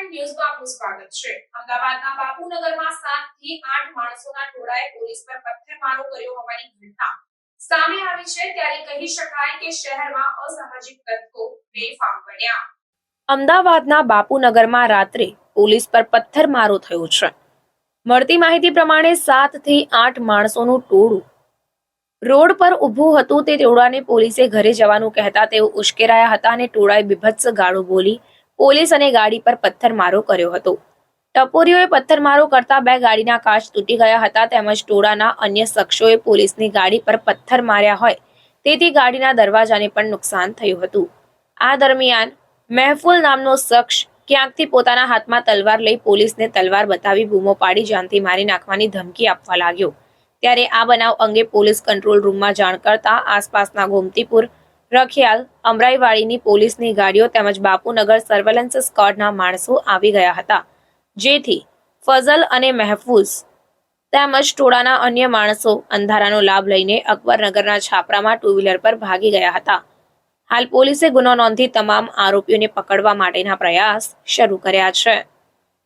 Prime ન્યૂઝમાં આપનું સ્વાગત છે. અમદાવાદના બાપુનગરમાં સાતથી આઠ માણસોના ટોળાએ પોલીસ પર પથ્થરમારો કર્યો હોવાની ઘટના. સામે આવી છે ત્યારે કહી શકાય કે શહેરમાં અસામાજિક તત્વો બેફામ બન્યા. અમદાવાદના બાપુનગરમાં રાત્રે પોલીસ પર પથ્થરમારો થયો છે. મળતી માહિતી પ્રમાણે સાતથી આઠ માણસોનું ટોળું રોડ પર ઊભું હતું તે ટોળાને પોલીસે ઘરે જવાનું કહેતા તેઓ ઉશ્કેરાયા હતા અને ટોળાએ બીભત્સ ગાળો બોલી પોલીસ અને ગાડી પર પથ્થરમારો કર્યો હતો. ટપોરીઓએ પથ્થરમારો કરતા બે ગાડીના કાચ તૂટી ગયા હતા તેમજ ટોળાના અન્ય શખ્સોએ પોલીસની ગાડી પર પથ્થર માર્યા હોય તેથી ગાડીના દરવાજાને પણ નુકસાન થયું હતું. આ દરમિયાન મહેફુલ નામનો શખ્સ ક્યાંકથી પોતાના હાથમાં તલવાર લઈ પોલીસને તલવાર બતાવી બૂમો પાડી જાનથી મારી નાખવાની ધમકી આપવા લાગ્યો. ત્યારે આ બનાવ અંગે પોલીસ કંટ્રોલ રૂમમાં જાણ કરતા આસપાસના ગોમતીપુર રખિયાલ, અમરાઈવાડીની પોલીસની ગાડીઓ તેમજ બાપુનગર સર્વેલન્સ સ્ક્વોડના માણસો આવી ગયા હતા. જેથી ફઝલ અને મહેફૂઝ તેમજ ટોળાના અન્ય માણસો અંધારાનો લાભ લઈને અકબરનગરના છાપરામાં ટુ વ્હીલર પર ભાગી ગયા હતા. હાલ પોલીસે ગુનો નોંધી તમામ આરોપીઓને પકડવા માટેના પ્રયાસ શરૂ કર્યા છે.